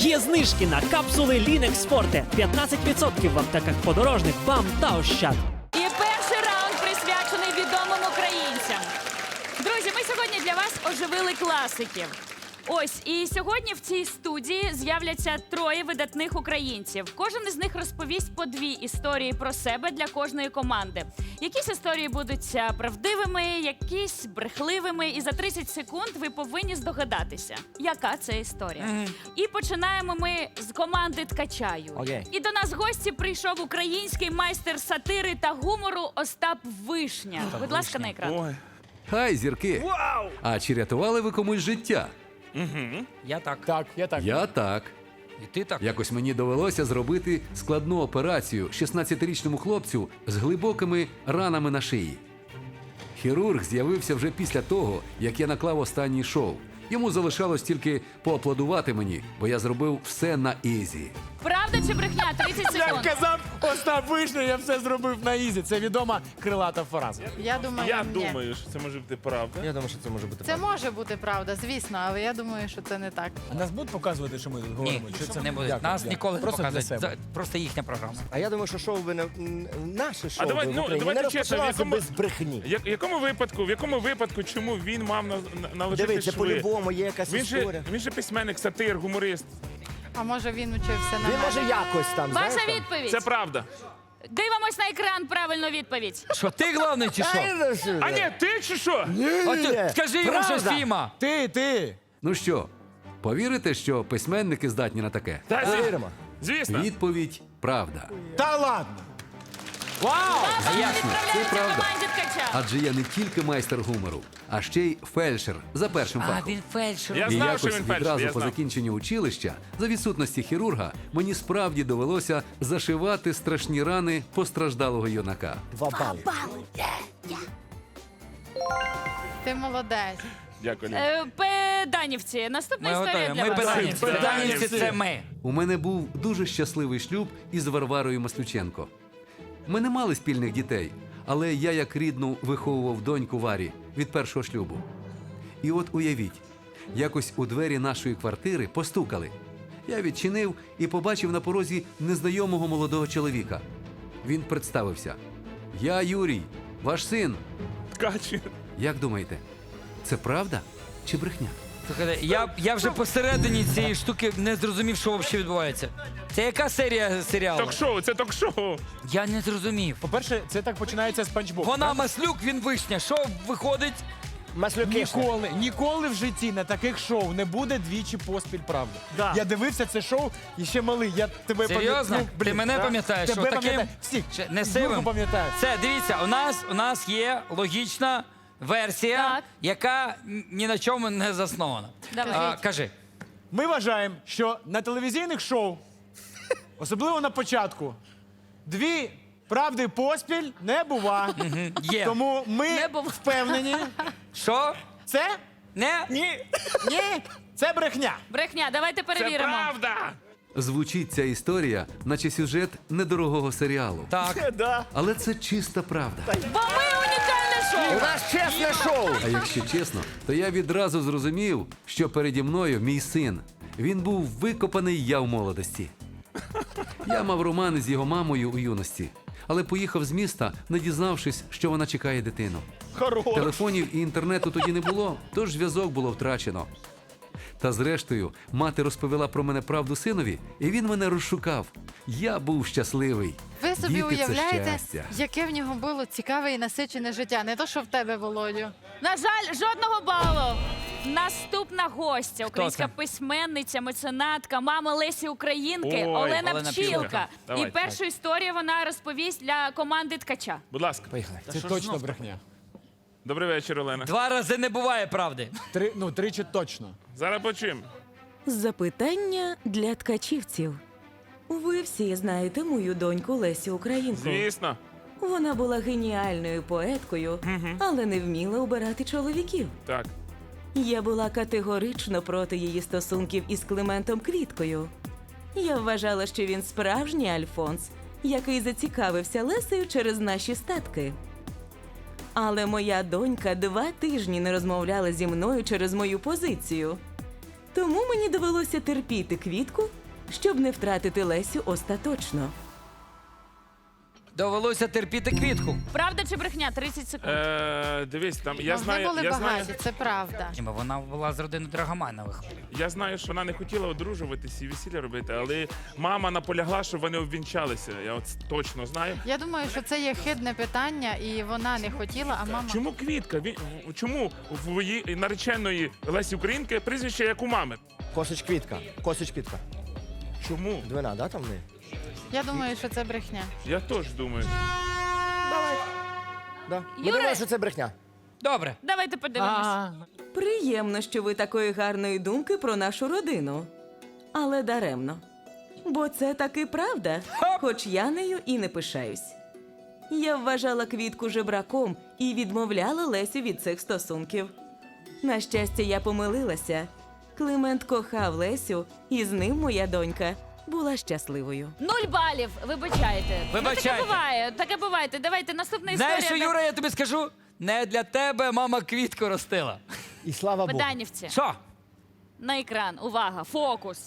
Є знижки на капсули Лінекс Forte. 15% в аптеках подорожних БАМ та Ощад. І перший раунд присвячений відомим українцям. Друзі, ми сьогодні для вас оживили класиків. Ось і сьогодні в цій студії з'являться троє видатних українців. Кожен із них розповість по дві історії про себе для кожної команди. Якісь історії будуть е, правдивими, якісь брехливими. І за 30 секунд ви повинні здогадатися, яка це історія. І починаємо ми з команди Ткачаю. Окей. І до нас в гості прийшов український майстер сатири та гумору Остап Вишня. Будь ласка, на екран. Ой. Хай, зірки! Вау! А чи рятували ви комусь життя? Я так. Так, я так. Я так. І ти так. Якось мені довелося зробити складну операцію 16-річному хлопцю з глибокими ранами на шиї. Хірург з'явився вже після того, як я наклав останній шоу. Йому залишалось тільки поаплодувати мені, бо я зробив все на ізі. Правда чи брехня? 30 Як секунд. казав Остап Вишня, я все зробив на ізі. Це відома крилата фраза. Я думаю, Я ні. думаю, що це може бути правда. Я думаю, що це може бути. Це може бути правда, звісно, але я думаю, що це не так. А нас будуть показувати, що ми тут говоримо? Ні, Чи це не буде. Дякую, Нас дякую. ніколи не Просто для показують. себе. Просто їхня програма. А я думаю, що шоу би не м, наше шоу давай, би в ну, Україні давайте не чесно, в розпочалося якому- без брехні. Я- якому випадку, в якому випадку, чому він мав на, на, наложити Дивіться, шви? по-любому є якась Він же, історія. він же письменник, сатир, гуморист. А може він учився на Він мене? може якось там. Ваша знаєш, там. відповідь. Це правда. Дивимось на екран правильну відповідь. Що ти головний чи що? А ні, ти чи що? А ти, скажи йому що Правда. Фіма. Ти, ти. Ну що, повірите, що письменники здатні на таке? Та, Повіримо. Звісно. Відповідь правда. Та ладно. Вау! База це правда. команді ткача. Адже я не тільки майстер гумору, а ще й фельдшер за першим А фахом. він фельдшер. Я І знав, що якось він відразу я по знав. закінченню училища, за відсутності хірурга, мені справді довелося зашивати страшні рани постраждалого юнака. Два бали. Ти молодець. Дякую. Е, Педанівці. Наступна Ми історія готові. для Ми вас. педанівці. Педанівці. Педанівці це ми. У мене був дуже щасливий шлюб із Варварою Маслюченко. Ми не мали спільних дітей, але я як рідну виховував доньку Варі від першого шлюбу. І от уявіть, якось у двері нашої квартири постукали. Я відчинив і побачив на порозі незнайомого молодого чоловіка. Він представився: Я Юрій, ваш син. Ткач. Як думаєте, це правда чи брехня? Слухайте, я, я вже посередині цієї штуки не зрозумів, що взагалі відбувається. Це яка серія серіалу? Ток-шоу, це ток-шоу. Я не зрозумів. По-перше, це так починається з панчбоксу. Вона маслюк, він вишня. Що виходить? Маслюки. Ніколи, ніколи в житті на таких шоу не буде двічі поспіль правди. Да. Я дивився це шоу і ще малий. Я тебе Серйозно? пам'ят- ну, Ти мене да. пам'ятаєш, Тебе таким- пам'ятаю. Всіх. Ще не Юрку сивим. пам'ятаю. Це дивіться, у нас у нас є логічна версія, Так. яка ні на чому не заснована. Давай. А, кажи. Ми вважаємо, що на телевізійних шоу, особливо на початку, дві правди поспіль не бува. Є. Тому ми Не бува. впевнені, Що? це Не? ні, ні, це брехня. Брехня, давайте Це перевіримо. правда. Звучить ця історія, наче сюжет недорогого серіалу. Так. Да. Але це чиста правда. Бо ми У нас чесне шоу. А якщо чесно, то я відразу зрозумів, що переді мною мій син. Він був викопаний я в молодості. Я мав роман з його мамою у юності, але поїхав з міста, не дізнавшись, що вона чекає дитину. Хорош. Телефонів і інтернету тоді не було, тож зв'язок було втрачено. Та зрештою, мати розповіла про мене правду синові, і він мене розшукав. Я був щасливий. Ви собі Діти уявляєте, яке в нього було цікаве і насичене життя. Не то, що в тебе, Володю. На жаль, жодного балу. Наступна гостя, українська письменниця, меценатка, мама Лесі Українки, Ой, Олена, Олена Пчілка. І першу історію вона розповість для команди ткача. Будь ласка. Поїхали. Це точно брехня. Добрий вечір, Олена. Два рази не буває правди. Три, ну, тричі точно. Зараз почуємо. Запитання для ткачівців. Ви всі знаєте мою доньку Лесю Українку. Звісно. Вона була геніальною поеткою, але не вміла обирати чоловіків. Так. Я була категорично проти її стосунків із Климентом Квіткою. Я вважала, що він справжній Альфонс, який зацікавився Лесею через наші статки. Але моя донька два тижні не розмовляла зі мною через мою позицію. Тому мені довелося терпіти квітку, щоб не втратити Лесю остаточно. Довелося терпіти квітку. Правда чи брехня? 30 секунд. Е, дивись, там я Вони знаю, були я знаю, багаті, це правда. Ні, бо Вона була з родини Драгоманових. я знаю, що вона не хотіла одружуватися і весілля робити, але мама наполягла, щоб вони обвінчалися. Я от точно знаю. Я думаю, що це є хидне питання, і вона не хотіла, а мама. Чому квітка? Він- в- Чому в її нареченої Лесі Українки прізвище як у мами? Косич квітка. Косич квітка. Чому? Двина, да, там в неї? Я думаю, що це брехня. Я теж думаю. Да. Ми Юра! думаємо, що це брехня. Добре. Давайте подивимось. А, Приємно, що ви такої гарної думки про нашу родину. Але даремно. Бо це таки правда, хоч я нею і не пишаюсь. Я вважала квітку жебраком і відмовляла Лесю від цих стосунків. На щастя, я помилилася. Климент кохав Лесю, і з ним моя донька була щасливою. Нуль балів, вибачайте. Ну, Вибачайте. таке буває, таке буває. Давайте наступна Знаєш що. Юра, я тобі скажу? Не для тебе мама квітку ростила. І слава Богу. Педанівці. Що? На екран. Увага, фокус.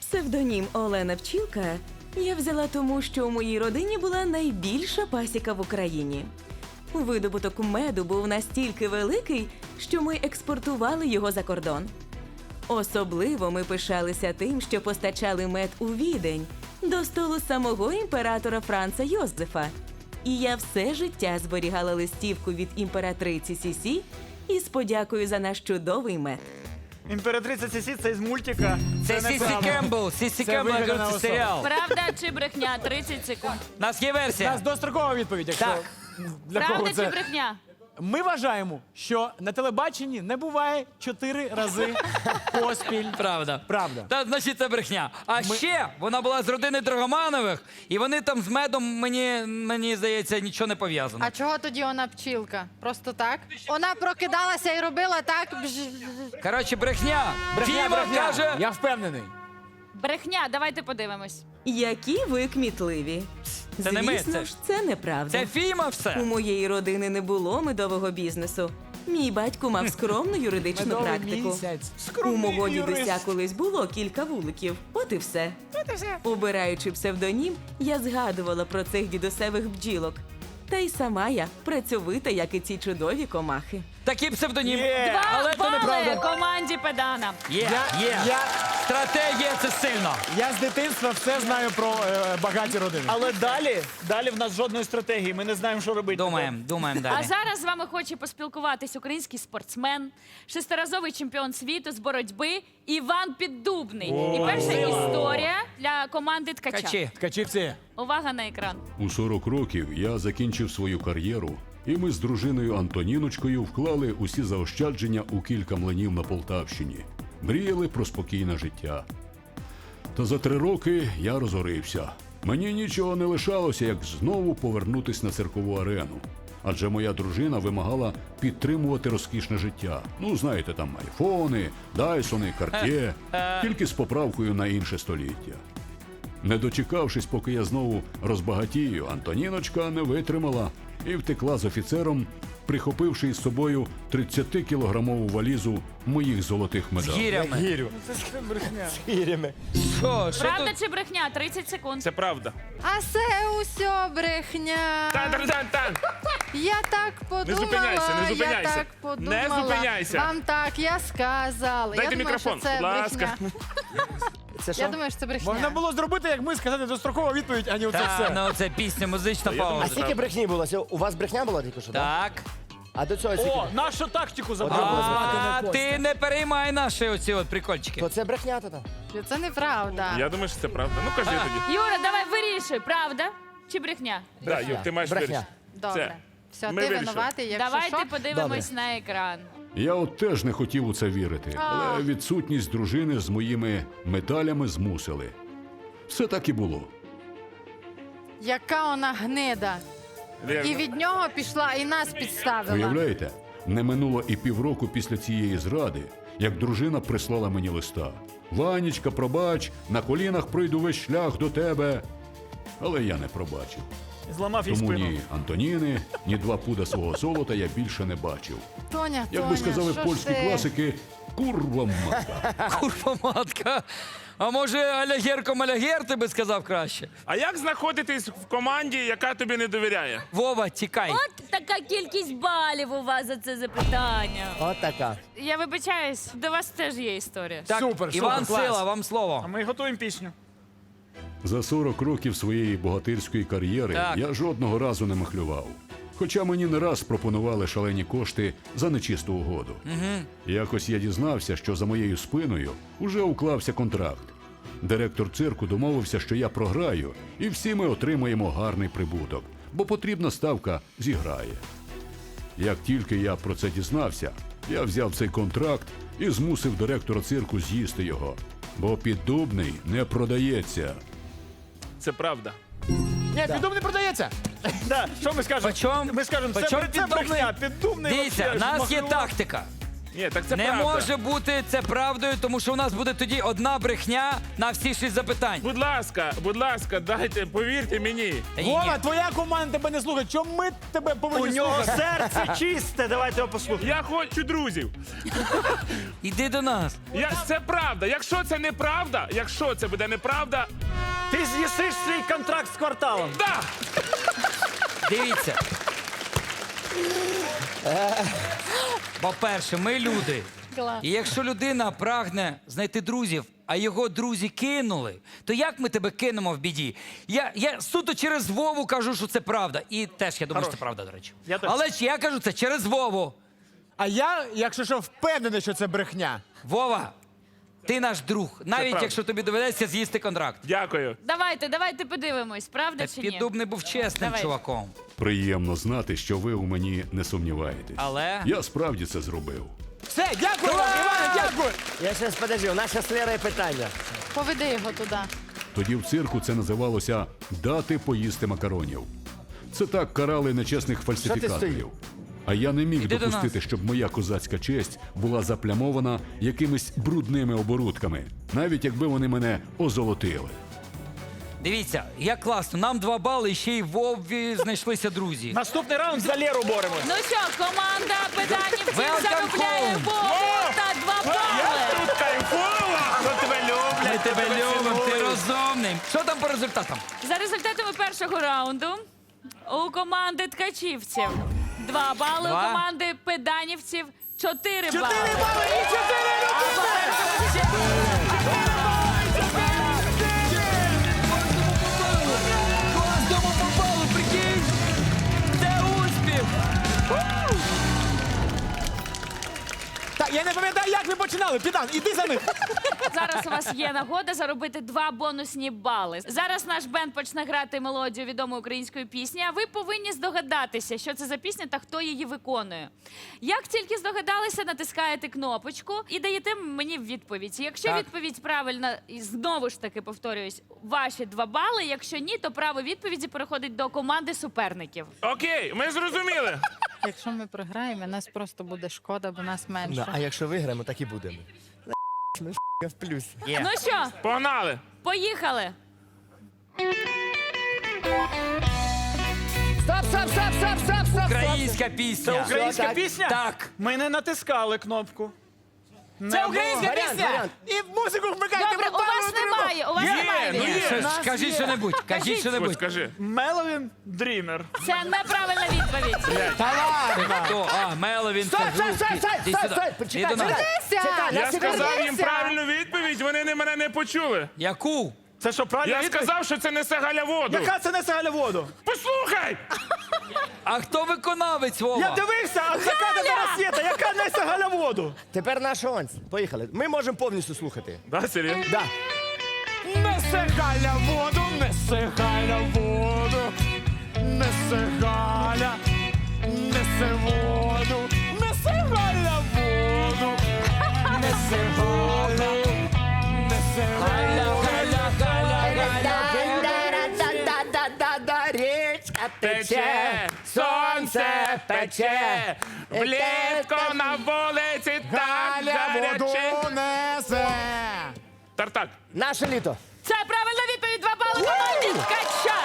Псевдонім Олена Пчілка я взяла тому, що у моїй родині була найбільша пасіка в Україні. Видобуток меду був настільки великий, що ми експортували його за кордон. Особливо ми пишалися тим, що постачали мед у відень до столу самого імператора Франца Йозефа. І я все життя зберігала листівку від імператриці Сісі із подякою за наш чудовий мед. імператриця Сісі це із мультика. Це Сісі. Кембл. Сісі Це Кембл, вигадана кажу, особа. серіал. Правда чи брехня? 30 секунд. У нас є У версія. нас дострокова відповідь, якщо Так. для Правда кого чи це. брехня? Ми вважаємо, що на телебаченні не буває чотири рази поспіль. Правда. Правда. Та значить це брехня. А ще вона була з родини Драгоманових, і вони там з медом мені, мені здається, нічого не пов'язано. А чого тоді вона пчілка? Просто так? Вона прокидалася і робила так. Коротше, брехня. Брехня, брехня. каже. Я впевнений. Брехня, давайте подивимось. Які ви кмітливі. Це не ми, Звісно це- ж, це неправда. Це Фіма У все. моєї родини не було медового бізнесу. Мій батько мав скромну юридичну Медовий практику. місяць. У мого дідуся колись було кілька вуликів. От і все. Обираючи псевдонім, я згадувала про цих дідусевих бджілок. Та й сама я працьовита, як і ці чудові комахи. Такий псевдонім. Є. Два Але то бали неправда. команді Педана. Є, Я- є. я- Стратегія це сильно. Я з дитинства все знаю про е, багаті родини. Але далі, далі в нас жодної стратегії. Ми не знаємо, що робити. Думаємо, думаємо А далі. зараз з вами хоче поспілкуватись український спортсмен, шестиразовий чемпіон світу з боротьби Іван Піддубний. І перша історія для команди ткача. Качі. Ткачівці. Увага на екран. У 40 років я закінчив свою кар'єру, і ми з дружиною Антоніночкою вклали усі заощадження у кілька млинів на Полтавщині. Мріяли про спокійне життя. Та за три роки я розорився. Мені нічого не лишалося, як знову повернутись на циркову арену. Адже моя дружина вимагала підтримувати розкішне життя. Ну, знаєте, там айфони, дайсони, картє, тільки з поправкою на інше століття. Не дочекавшись, поки я знову розбагатію, Антоніночка не витримала і втекла з офіцером, прихопивши із собою 30-кілограмову валізу моїх золотих З медалей. гірями. Гірю. Гірями. Що? Що Правда тут? чи брехня? 30 секунд. Це правда. А це усе брехня. Тан-тан-тан-тан! Я так подумала. зупиняйся, не зупиняйся. Я так подумала. Не зупиняйся. Вам так я сказала. Дайте я думаю, мікрофон, що це будь ласка. брехня. Це що? Я думаю, що це брехня. Можна було зробити, як ми сказати, дострокова відповідь, а не оце Та, все. ну це пісня, музична Я А пауза. скільки брехні було? Це У вас брехня була тільки що? да? Так. А до цього скільки? О, нашу тактику забрали. А ти не переймай наші оці от прикольчики. То це брехня то там. Це неправда. Я думаю, що це правда. Ну кажи тоді. Юра, давай вирішуй, правда чи брехня? Да, Юр, ти маєш Брехня. вирішити. Добре. Все, Ми ти вирішили. винуватий, якщо Давайте що. подивимось на екран. Я от теж не хотів у це вірити, але відсутність дружини з моїми медалями змусили. Все так і було. Яка вона гнида. І від нього пішла, і нас підставила. Уявляєте, не минуло і півроку після цієї зради, як дружина прислала мені листа. Ванічка, пробач, на колінах пройду весь шлях до тебе. Але я не пробачив. Зламав їй Тому спину. ні Антоніни, ні два пуда свого золота я більше не бачив. Тоня, Як Тоня, би сказали що ж польські ти? класики, курва матка. Курва матка. А може, алягерко малягер, ти би сказав краще. А як знаходитись в команді, яка тобі не довіряє? Вова, тікай. От така кількість балів у вас за це запитання. От така. Я вибачаюсь, до вас теж є історія. Так, Супер, Іван супер, клас. Сила, вам А слово. ми готуємо пісню. За 40 років своєї богатирської кар'єри Так. я жодного разу не махлював. Хоча мені не раз пропонували шалені кошти за нечисту угоду. Угу. Якось я дізнався, що за моєю спиною уже уклався контракт. Директор цирку домовився, що я програю, і всі ми отримаємо гарний прибуток, бо потрібна ставка зіграє. Як тільки я про це дізнався, я взяв цей контракт і змусив директора цирку з'їсти його, бо піддубний не продається. Це правда. Ні, підум не продається. Да, що ми скажемо? Почом? Ми скажемо, це, Почом бр- це піддубний? брехня, піддубний. Дивіться, в нас є тактика. Ні, так це не правда. може бути це правдою, тому що у нас буде тоді одна брехня на всі шість запитань. Будь ласка, будь ласка, дайте, повірте мені. Та ні, Вова, твоя команда тебе не слухає. Чому ми тебе У нього слухати? серце чисте, давайте його послухаємо. Я хочу друзів. Іди до нас. Я, це правда. Якщо це неправда, якщо це буде неправда, Ти з'їсиш свій контракт з кварталом. да! Дивіться. По-перше, ми люди. Клас. І якщо людина прагне знайти друзів, а його друзі кинули, то як ми тебе кинемо в біді? Я, я суто через Вову кажу, що це правда. І теж я думаю, що це правда, до речі. Я теж. Але ж я кажу це через Вову. А я, якщо що, впевнений, що це брехня. Вова, ти наш друг, навіть правда. якщо тобі доведеться з'їсти контракт. Дякую. Давайте, давайте подивимось, правда чи ні? Не був чесним Давай. чуваком. Приємно знати, що ви у мені не сумніваєтесь. Але Я справді це зробив. Все, дякую вам, Іване, дякую. Я зараз подожди, у нас зараз з питання. Поведи його туди. Тоді в цирку це називалося дати поїсти макаронів. Це так карали нечесних фальсифікаторів. стоїш? А я не міг Іди до допустити, нас. щоб моя козацька честь була заплямована якимись брудними оборудками, навіть якби вони мене озолотили. дивіться, як класно. Нам два бали, і ще й в Вові знайшлися друзі. Наступний раунд за Леру боремось. Ну що, команда педанівців Welcome заробляє home. Вову та два бали. Тут кайфово! Хто тебе Ми тебе любимо, ти цінують. розумний. Що там по результатам? За результатами першого раунду у команди ткачівців два бали, Два. у команди педанівців чотири бали. Чотири бали і чотири по Кожному прикинь! Це успіх! Так, я не пам'ятаю, як ви починали. Підан, іди за них. Зараз у вас є нагода заробити два бонусні бали. Зараз наш бенд почне грати мелодію відомої української пісні. А ви повинні здогадатися, що це за пісня та хто її виконує. Як тільки здогадалися, натискаєте кнопочку і даєте мені відповідь. Якщо Так. відповідь правильна, і знову ж таки повторююсь, ваші два бали. Якщо ні, то право відповіді переходить до команди суперників. Окей, ми зрозуміли. Якщо ми програємо, нас просто буде шкода, бо нас менше. Да, а якщо виграємо, так і будемо. Ми в плюс. Є. Ну що, Погнали! поїхали! Стоп, стоп, стоп, стоп, стоп, стоп. Українська Це пісня. українська пісня? Так. Ми не натискали кнопку. Це українська пісня. І музику вмикайте. Добре, у вас немає, у вас немає. ну є. Щось, кажіть що-небудь, кажіть. Що-небудь. скажи. Меловін Дрімер. Це неправильна відповідь. Та ладно. А, Меловін, Іди стоп, сюди. стоп, Іди почекай, чекай. Чекай, Я сказав їм правильну відповідь, вони не мене не почули. Яку? Це що, правильно? Я сказав, що це несе Галя воду. Яка це несе Галя воду? Послухай! А хто виконавець, Вова? Я дивився, а заката до розсвіта, яка несе Галя воду? Тепер наш шанс. Поїхали. Ми можемо повністю слухати. Да, серйозно? Да. Несе Галя воду, несе Галя воду, несе Галя, сонце пече, влітку на вулиці так Галя гаряче. воду несе. Тартак. Наше літо. Це правильна відповідь. Два бали команді ткача.